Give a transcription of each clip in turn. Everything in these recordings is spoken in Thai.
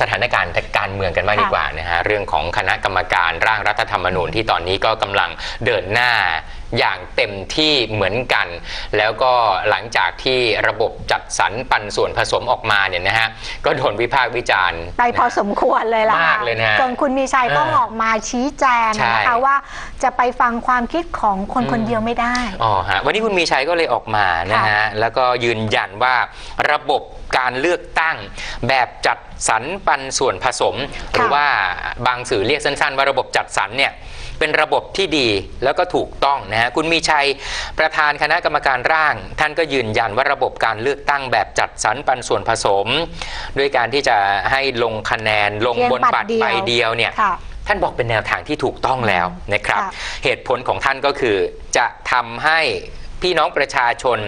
สถานการณ์การเมืองกันบ้างดีกว่านะฮะเรื่องของคณะกรรมการร่างรัฐธรรมนูญที่ตอนนี้ก็กำลังเดินหน้าอย่างเต็มที่เหมือนกัน แล้วก็หลังจากที่ระบบจัดสรรปันส่วนผสมออกมาเนี่ยนะฮะก็โดนวิพากษ์วิจารณ์ไปพอสมควรเลยล่ะมากเลยนะจนคุณมีชัยต้องเออออกมาชี้แจงใช่นะคะว่าจะไปฟังความคิดของคนอืมคนเดียวไม่ได้อ๋อฮะวันนี้คุณมีชัยก็เลยออกมานะฮะแล้วก็ยืนยันว่าระบบการเลือกตั้งแบบจัดสรรปันส่วนผสม หรือว่าบางสื่อเรียกสั้นๆ ว่าระบบจัดสรรเนี่ย เป็นระบบที่ดีแล้วก็ถูกต้องนะฮะคุณมีชัยประธานคณะกรรมการร่าง ท่านก็ยืนยันว่าระบบการเลือกตั้งแบบจัดสรรปันส่วนผสม ด้วยการที่จะให้ลงคะแนนลงเพียงบนบัตรบัใบตรเดียวเดียวเนี่ยค่ะท่านบอกเป็นแนวทางที่ถูกต้องแล้วนะครับค่ะเหตุผลของท่านก็คือจะทำให้พี่น้องประชาชน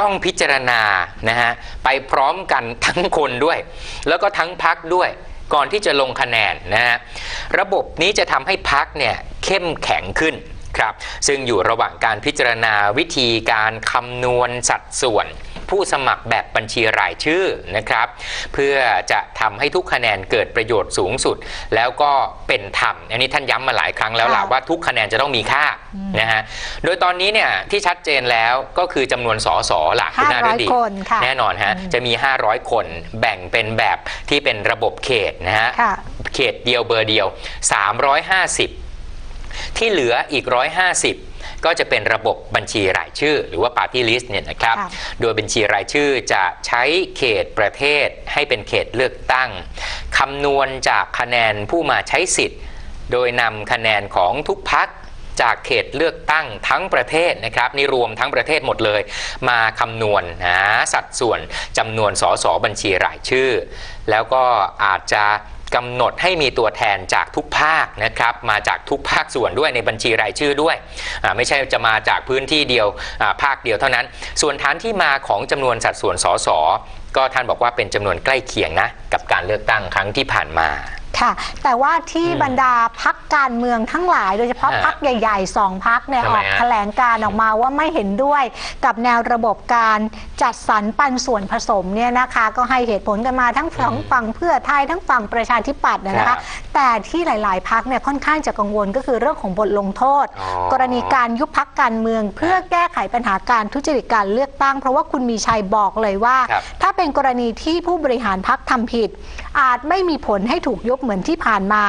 ต้องพิจารณานะฮะไปพร้อมกันทั้งคนด้วย แล้วก็ทั้งพักด้วย ก่อนที่จะลงคะแนนนะฮะระบบนี้จะทำให้พักเนี่ยเข้มแข็งขึ้นครับซึ่งอยู่ระหว่างการพิจารณาวิธีการคำนวณสัดส่วน ผู้สมัครแบบบัญชีรายชื่อนะครับ เพื่อจะทำให้ทุกคะแนนเกิดประโยชน์สูงสุด แล้วก็เป็นธรรม อันนี้ท่านย้ำมาหลายครั้งแล้วล่ะค่ะว่าทุกคะแนนจะต้องมีค่าอืม นะฮะ โดยตอนนี้เนี่ยที่ชัดเจนแล้วก็คือจำนวนสสหลักคุณนาฤดี500คนค่ะแน่นอนฮะอืมจะมี 500 คนแบ่งเป็นแบบที่เป็นระบบเขตนะฮะ ค่ะ เขตเดียวเบอร์เดียว 350 ที่เหลืออีก 150 ก็จะเป็นระบบบัญชีรายชื่อ หรือว่า Party List เนี่ยนะครับ ค่ะ โดยบัญชีรายชื่อจะใช้เขตประเทศให้เป็นเขตเลือกตั้ง คำนวณจากคะแนนผู้มาใช้สิทธิ์ โดยนำคะแนนของทุกพัก จากเขตเลือกตั้งทั้งประเทศนะครับนี่รวมทั้งประเทศหมดเลย มาคำนวณหาสัดส่วนจำนวนสสบัญชีรายชื่อ แล้วก็อาจจะกำหนดให้มีตัวแทนจากทุกภาคนะครับมาจากทุกภาคส่วนด้วยในบัญชีรายชื่อด้วย ไม่ใช่จะมาจากพื้นที่เดียวภาคเดียวเท่านั้น ส่วนฐานที่มาของจำนวนสัดส่วนสสก็ท่านบอกว่าเป็นจำนวนใกล้เคียงนะกับการเลือกตั้งครั้งที่ผ่านมา ค่ะ แต่ว่าที่อืมบรรดาพักการเมืองทั้งหลาย โดยเฉพาะฮะพักใหญ่ๆสองพักเนี่ยทำอไมอกฮะ แถลงการออกมาว่าไม่เห็นด้วยกับแนวระบบการจัดสรรปันส่วนผสมเนี่ยนะคะ ก็ให้เหตุผลกันมาทั้งฝั่งอืมฝั่งเพื่อไทยทั้งฝั่งประชาธิปัตย์นะครัคะบแต่ที่หลาย ๆพักเนี่ยค่อนข้างจะกังวลก็คือเรื่องของบทลงโทษ อ๋อกรณีการยุบพักการเมือง เพื่อแก้ไขปัญหาการทุจริตการเลือกตั้ง เพราะว่าคุณมีชัยบอกเลยว่า ครับ ถ้าเป็นกรณีที่ผู้บริหารพักทำผิด อาจไม่มีผลให้ถูกยุบเหมือนที่ผ่านมา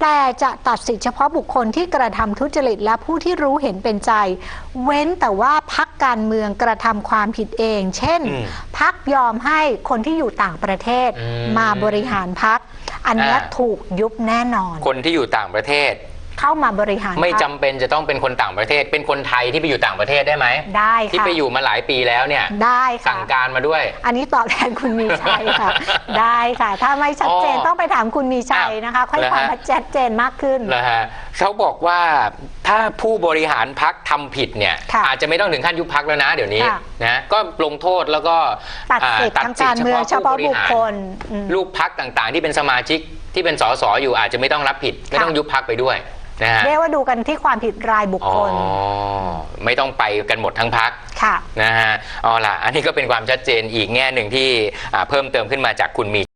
แต่จะตัดสิทธิเฉพาะบุคคลที่กระทำทุจริตและผู้ที่รู้เห็นเป็นใจ เว้นแต่ว่าพักการเมืองกระทำความผิดเอง เช่นอืมพักยอมให้คนที่อยู่ต่างประเทศอืมมาบริหารพัก อันเนี้ยอ่าถูกยุบแน่นอน คนที่อยู่ต่างประเทศ เข้ามาบริหารไม่พรรคจำเป็นจะต้องเป็นคนต่างประเทศ เป็นคนไทยที่ไปอยู่ต่างประเทศได้ไหมได้ค่ะที่ไปอยู่มาหลายปีแล้วเนี่ยได้ค่ะ สั่งการมาด้วย อันนี้ตอบแทนคุณมีชัยค่ะ ได้ค่ะ ถ้าไม่ชัดเจนอ๋อต้องไปถามคุณมีชัยนะคะ ค่อยเหรอความฮะชัดเจนมากขึ้น นะฮะเขาบอกว่าถ้าผู้บริหารพักทำผิดเนี่ย ค่ะอาจจะไม่ต้องถึงขั้นยุบพักแล้วนะเดี๋ยวนี้ค่ะ นะก็ลงโทษแล้วก็ตัดสิทธิ์อ่ทางการเมืองเฉพาะบุคคลอืม ลูกพักต่างๆ ที่เป็นสมาชิกที่เป็นสสอยู่อาจจะไม่ต้องรับผิด ไม่ต้องยุบพักไปด้วย นะฮะเรียกว่าดูกันที่ความผิดรายบุคอ๋อคลไม่ต้องไปกันหมดทั้งพัก ค่ะ นะฮะเอาล่ะ อันนี้ก็เป็นความชัดเจนอีกแง่หนึ่งที่อ่าเพิ่มเติมขึ้นมาจากคุณมี